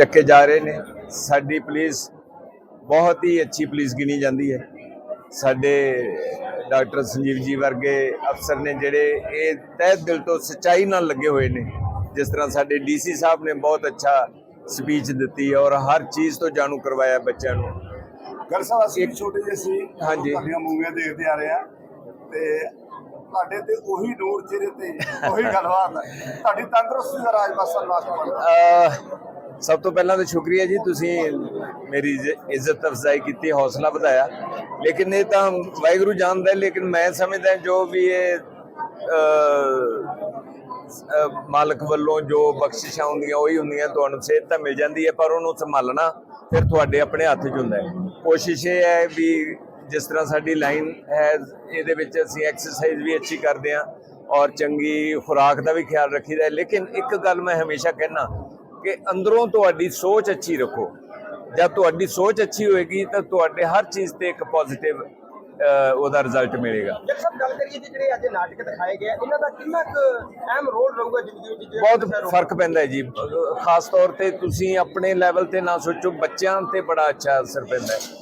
ਚੱਕੇ ਜਾ ਰਹੇ ਨੇ। ਸਾਡੀ ਪੁਲਿਸ ਬਹੁਤ ਹੀ ਅੱਛੀ ਪੁਲਿਸ ਗਿਣੀ ਜਾਂਦੀ ਹੈ। ਸਾਡੇ ਡਾਕਟਰ ਸੰਜੀਵ ਜੀ ਵਰਗੇ ਅਫਸਰ ਨੇ ਜਿਹੜੇ ਇਹ ਤਹਿ ਦਿਲ ਤੋਂ ਸੱਚਾਈ ਨਾਲ ਲੱਗੇ ਹੋਏ ਨੇ। ਜਿਸ ਤਰ੍ਹਾਂ ਸਾਡੇ ਡੀਸੀ ਸਾਹਿਬ ਨੇ ਬਹੁਤ ਅੱਛਾ ਸਪੀਚ ਦਿੱਤੀ ਔਰ ਹਰ ਚੀਜ਼ ਤੋਂ ਜਾਣੂ ਕਰਵਾਇਆ ਬੱਚਿਆਂ ਨੂੰ। ਗੱਲ ਸਾਹਿਬ ਅਸੀਂ ਇੱਕ ਛੋਟੇ ਜਿਹੇ ਸੀ। ਹਾਂਜੀ। ਤੁਹਾਡੀਆਂ ਮੂਵੀਆਂ ਦੇਖਦੇ ਆ ਰਹੇ ਆ ਤੇ ਤੁਹਾਡੇ ਤੇ ਉਹੀ ਨੂਰ ਚਿਹਰੇ ਤੇ ਉਹੀ ਗੱਲਬਾਤ ਤੁਹਾਡੀ ਤੰਦਰੁਸਤੀ ਦਾ ਰਾਜ ਬਸਰ ਲਾਸਟ ਬਣਦਾ। ਸਭ ਤੋਂ ਪਹਿਲਾਂ ਤਾਂ ਸ਼ੁਕਰੀਆ ਜੀ, ਤੁਸੀਂ ਮੇਰੀ ਇੱਜ਼- ਇੱਜ਼ਤ ਅਫਜ਼ਾਈ ਕੀਤੀ, ਹੌਸਲਾ ਵਧਾਇਆ। ਲੇਕਿਨ ਇਹ ਤਾਂ ਵਾਹਿਗੁਰੂ ਜਾਣਦਾ ਲੇਕਿਨ ਮੈਂ ਸਮਝਦਾ ਜੋ ਵੀ ਇਹ ਮਾਲਕ ਵੱਲੋਂ ਜੋ ਬਖਸ਼ਿਸ਼ਾਂ ਹੁੰਦੀਆਂ, ਉਹੀ ਹੁੰਦੀਆਂ, ਤੁਹਾਨੂੰ ਸਿਹਤ ਤਾਂ ਮਿਲ ਜਾਂਦੀ ਹੈ, ਪਰ ਉਹਨੂੰ ਸੰਭਾਲਣਾ ਫਿਰ ਤੁਹਾਡੇ ਆਪਣੇ ਹੱਥ 'ਚ ਹੁੰਦਾ ਹੈ। ਕੋਸ਼ਿਸ਼ ਇਹ ਹੈ ਵੀ ਜਿਸ ਤਰ੍ਹਾਂ ਸਾਡੀ ਲਾਈਨ ਹੈ, ਇਹਦੇ ਵਿੱਚ ਅਸੀਂ ਐਕਸਰਸਾਈਜ਼ ਵੀ ਅੱਛੀ ਕਰਦੇ ਹਾਂ ਔਰ ਚੰਗੀ ਖੁਰਾਕ ਦਾ ਵੀ ਖਿਆਲ ਰੱਖੀਦਾ ਲੇਕਿਨ ਇੱਕ ਗੱਲ ਮੈਂ ਹਮੇਸ਼ਾ ਕਹਿਣਾ ਕਿ ਅੰਦਰੋਂ ਤੁਹਾਡੀ ਸੋਚ ਅੱਛੀ ਰੱਖੋ। ਜਦ ਤੁਹਾਡੀ ਸੋਚ ਅੱਛੀ ਹੋਏਗੀ ਤਾਂ ਤੁਹਾਡੇ ਹਰ ਚੀਜ਼ ਤੇ ਇੱਕ ਪੋਜ਼ਿਟਿਵ ਉਹਦਾ ਰਿਜ਼ਲਟ ਮਿਲੇਗਾ। ਜਦ ਸਭ ਗੱਲ ਕਰੀਏ ਜੀ ਜਿਹੜੇ ਅੱਜ ਨਾਟਕ ਦਿਖਾਏ ਗਏ ਆ, ਇਹਨਾਂ ਦਾ ਕਿੰਨਾ ਕੁ ਅਹਿਮ ਰੋਲ ਰਹੂਗਾ ਜ਼ਿੰਦਗੀ ਵਿੱਚ ਜੇ ਬਹੁਤ ਫ਼ਰਕ ਪੈਂਦਾ ਹੈ ਜੀ। ਖਾਸ ਤੌਰ ਤੇ ਤੁਸੀਂ ਆਪਣੇ ਲੈਵਲ ਤੇ ਨਾ ਸੋਚੋ ਬੱਚਿਆਂ ਤੇ ਬੜਾ ਅੱਛਾ ਅਸਰ ਪੈਂਦਾ ਹੈ।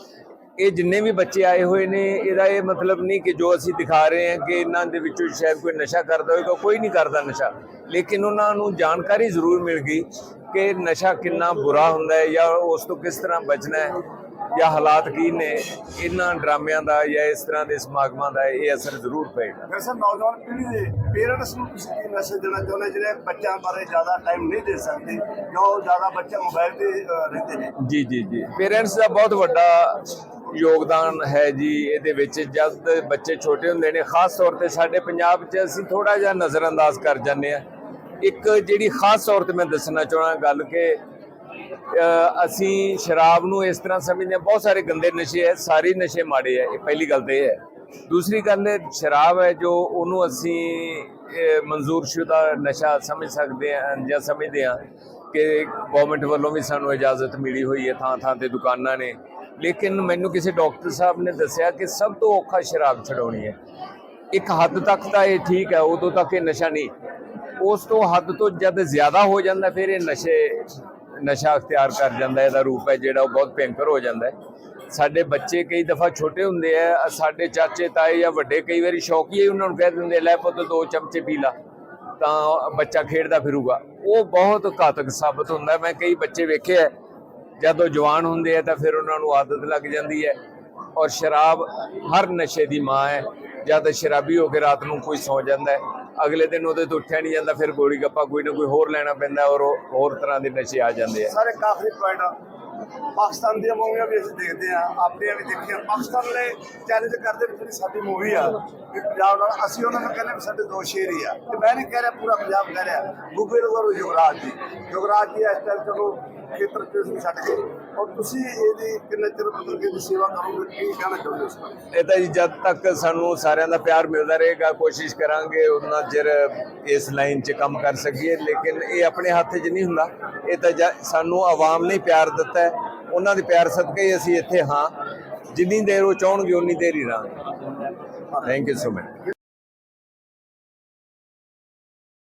ਇਹ ਜਿੰਨੇ ਵੀ ਬੱਚੇ ਆਏ ਹੋਏ ਨੇ ਇਹਦਾ ਇਹ ਮਤਲਬ ਨਹੀਂ ਕਿ ਜੋ ਅਸੀਂ ਦਿਖਾ ਰਹੇ ਹਾਂ ਕਿ ਇਹਨਾਂ ਦੇ ਵਿੱਚੋਂ ਸ਼ਾਇਦ ਕੋਈ ਨਸ਼ਾ ਕਰਦਾ ਹੋਵੇਗਾ ਕੋਈ ਨਹੀਂ ਕਰਦਾ ਨਸ਼ਾ। ਲੇਕਿਨ ਉਹਨਾਂ ਨੂੰ ਜਾਣਕਾਰੀ ਜ਼ਰੂਰ ਮਿਲ ਗਈ ਕਿ ਨਸ਼ਾ ਕਿੰਨਾ ਬੁਰਾ ਹੁੰਦਾ ਹੈ ਜਾਂ ਉਸ ਤੋਂ ਕਿਸ ਤਰ੍ਹਾਂ ਬਚਣਾ ਹੈ ਜਾਂ ਹਾਲਾਤ ਕੀ ਨੇ ਇਹਨਾਂ ਡਰਾਮਿਆਂ ਦਾ ਜਾਂ ਇਸ ਤਰ੍ਹਾਂ ਦੇ ਸਮਾਗਮਾਂ ਦਾ ਇਹ ਅਸਰ ਜ਼ਰੂਰ ਪਏਗਾ। ਵੈਸੇ ਨੌਜਵਾਨ ਪੀੜ੍ਹੀ ਦੇ ਪੇਰੈਂਟਸ ਨੂੰ ਤੁਸੀਂ ਕੀ ਮੈਸੇਜ ਦੇਣਾ ਚਾਹੁੰਦੇ ਜਿਹੜੇ ਬੱਚਿਆਂ ਬਾਰੇ ਜ਼ਿਆਦਾ ਟਾਈਮ ਨਹੀਂ ਦੇ ਸਕਦੇ ਜੋ ਜ਼ਿਆਦਾ ਬੱਚੇ ਮੋਬਾਈਲ ਤੇ ਰਹਿੰਦੇ ਨੇ? ਜੀ ਜੀ ਜੀ। ਪੇਰੈਂਟਸ ਦਾ ਬਹੁਤ ਵੱਡਾ ਯੋਗਦਾਨ ਹੈ ਜੀ ਇਹਦੇ ਵਿੱਚ। ਜਦ ਬੱਚੇ ਛੋਟੇ ਹੁੰਦੇ ਨੇ ਖਾਸ ਤੌਰ ਤੇ ਸਾਡੇ ਪੰਜਾਬ 'ਚ ਅਸੀਂ ਥੋੜਾ ਜਿਹਾ ਨਜ਼ਰਅੰਦਾਜ਼ ਕਰ ਜਾਂਦੇ ਆ ਇੱਕ ਜਿਹੜੀ ਖਾਸ ਤੌਰ ਤੇ ਮੈਂ ਦੱਸਣਾ ਚਾਹਣਾ ਗੱਲ ਕਿ ਅਸੀਂ ਸ਼ਰਾਬ ਨੂੰ ਇਸ ਤਰ੍ਹਾਂ ਸਮਝਦੇ ਹਾਂ ਬਹੁਤ ਸਾਰੇ ਗੰਦੇ ਨਸ਼ੇ ਹੈ ਸਾਰੇ ਨਸ਼ੇ ਮਾੜੇ ਹੈ ਇਹ ਪਹਿਲੀ ਗੱਲ ਤੇ ਇਹ ਹੈ। ਦੂਸਰੀ ਗੱਲ ਹੈ ਸ਼ਰਾਬ ਹੈ ਜੋ ਉਹਨੂੰ ਅਸੀਂ ਅ, ਮਨਜ਼ੂਰਸ਼ੁਦਾ ਨਸ਼ਾ ਸਮਝ ਸਕਦੇ ਹਾਂ ਜਾਂ ਸਮਝਦੇ ਹਾਂ ਕਿ ਗਵਰਨਮੈਂਟ ਵੱਲੋਂ ਵੀ ਸਾਨੂੰ ਇਜਾਜ਼ਤ ਮਿਲੀ ਹੋਈ ਹੈ ਥਾਂ ਥਾਂ ਤੇ ਦੁਕਾਨਾਂ ਨੇ। ਲੇਕਿਨ ਮੈਨੂੰ ਕਿਸੇ ਡਾਕਟਰ ਸਾਹਿਬ ਨੇ ਦੱਸਿਆ ਕਿ ਸਭ ਤੋਂ ਔਖਾ ਸ਼ਰਾਬ ਛਡਾਉਣੀ ਹੈ। ਇੱਕ ਹੱਦ ਤੱਕ ਤਾਂ ਇਹ ਠੀਕ ਹੈ ਉਦੋਂ ਤੱਕ ਇਹ ਨਸ਼ਾ ਨਹੀਂ। ਉਸ ਤੋਂ ਹੱਦ ਤੋਂ ਜਦ ਜ਼ਿਆਦਾ ਹੋ ਜਾਂਦਾ, ਫਿਰ ਇਹ ਨਸ਼ੇ, ਨਸ਼ਾ ਅਖਤਿਆਰ ਕਰ ਜਾਂਦਾ, ਇਹਦਾ ਰੂਪ ਹੈ ਜਿਹੜਾ ਉਹ ਬਹੁਤ ਭਿਅੰਕਰ ਹੋ ਜਾਂਦਾ ਸਾਡੇ ਬੱਚੇ ਕਈ ਦਫਾ ਛੋਟੇ ਹੁੰਦੇ ਆ, ਸਾਡੇ ਚਾਚੇ, ਤਾਏ ਜਾਂ ਵੱਡੇ ਕਈ ਵਾਰੀ ਸ਼ੌਕੀਏ ਹੀ ਉਹਨਾਂ ਨੂੰ ਕਹਿ ਦਿੰਦੇ ਲੈ ਪੁੱਤ ਦੋ ਚਮਚੇ ਪੀ ਲਾ, ਤਾਂ ਬੱਚਾ ਖੇਡਦਾ ਫਿਰੂਗਾ। ਉਹ ਬਹੁਤ ਘਾਤਕ ਸਾਬਤ ਹੁੰਦਾ, ਮੈਂ ਕਈ ਬੱਚੇ ਵੇਖੇ ਆ, ਜਦੋਂ ਜਵਾਨ ਹੁੰਦੇ ਆ ਤਾਂ ਫਿਰ ਉਹਨਾਂ ਨੂੰ ਆਦਤ ਲੱਗ ਜਾਂਦੀ ਹੈ ਔਰ ਸ਼ਰਾਬ ਹਰ ਨਸ਼ੇ ਦੀ ਮਾਂ ਹੈ। ਜਦ ਸ਼ਰਾਬੀ ਹੋ ਕੇ ਰਾਤ ਨੂੰ ਕੋਈ ਸੌ ਜਾਂਦਾ ਹੈ। ਅਗਲੇ ਦਿਨ ਉਹਦੇ ਤੋਂ ਉੱਠਿਆ ਨਹੀਂ ਜਾਂਦਾ, ਫਿਰ ਗੋਲੀ ਗੱਪਾ ਕੋਈ ਨਾ ਕੋਈ ਹੋਰ ਲੈਣਾ ਪੈਂਦਾ ਔਰ ਹੋਰ ਤਰ੍ਹਾਂ ਦੇ ਨਸ਼ੇ ਆ ਜਾਂਦੇ ਆ। ਸਾਰੇ ਕਾਫੀ ਪੁਆਇੰਟ ਪਾਕਿਸਤਾਨ ਦੀਆਂ ਮੂਵੀਆਂ ਵੀ ਅਸੀਂ ਦੇਖਦੇ ਆ ਆਪਣੀਆਂ ਵੀ ਦੇਖੀਆਂ। ਪਾਕਿਸਤਾਨ ਵਾਲੇ ਚੈਲੰਜ ਕਰਦੇ ਵੀ ਜਿਹੜੀ ਸਾਡੀ ਮੂਵੀ ਆ, ਵੀ ਪੰਜਾਬ ਨਾਲ ਅਸੀਂ ਉਹਨਾਂ ਨੂੰ ਕਹਿੰਦੇ ਵੀ ਸਾਡੇ ਦੋ ਸ਼ੇਰ ਹੀ ਆ। ਤੇ ਮੈਂ ਨਹੀਂ ਕਹਿ ਰਿਹਾ, ਪੂਰਾ ਪੰਜਾਬ ਕਹਿ ਰਿਹਾ। ਗੂਬੇ ਰਗਰ ਯੁਵਰਾਜ ਜੀ। ਯੁਵਰਾਜ ਜੀ ਇਸ ਟਾਈਮ ਚਲੋ ਖੇਤਰ ਚ ਅਸੀਂ ਛੱਡ ਗਏ। ਔਰ ਤੁਸੀਂ ਇਹਦੀ ਕਿੰਨੇ ਚਿਰ ਮਤਲਬ ਕਿ ਸੇਵਾ ਕਰੋਗੇ? ਕੀ ਕਹਿਣਾ ਚਾਹੁੰਦੇ ਹੋ ਇਸ ਇਹ ਤਾਂ ਜੀ ਜਦ ਤੱਕ ਸਾਨੂੰ ਸਾਰਿਆਂ ਦਾ ਪਿਆਰ ਮਿਲਦਾ ਰਹੇਗਾ, ਕੋਸ਼ਿਸ਼ ਕਰਾਂਗੇ ਉਹਨਾਂ ਚਿਰ ਇਸ ਲਾਈਨ 'ਚ ਕੰਮ ਕਰ ਸਕੀਏ। ਲੇਕਿਨ ਇਹ ਆਪਣੇ ਹੱਥ 'ਚ ਨਹੀਂ ਹੁੰਦਾ। ਇਹ ਤਾਂ ਸਾਨੂੰ ਆਵਾਮ ਨੇ ਪਿਆਰ ਦਿੱਤਾ ਹੈ। ਉਹਨਾਂ ਦੇ ਪਿਆਰ ਸਦਕੇ ਹੀ ਅਸੀਂ ਇੱਥੇ ਹਾਂ। ਜਿੰਨੀ ਦੇਰ ਉਹ ਚਾਹਣਗੇ, ਉਨੀ ਦੇਰ ਹੀ ਰਹਾਂਗੇ। Thank you so much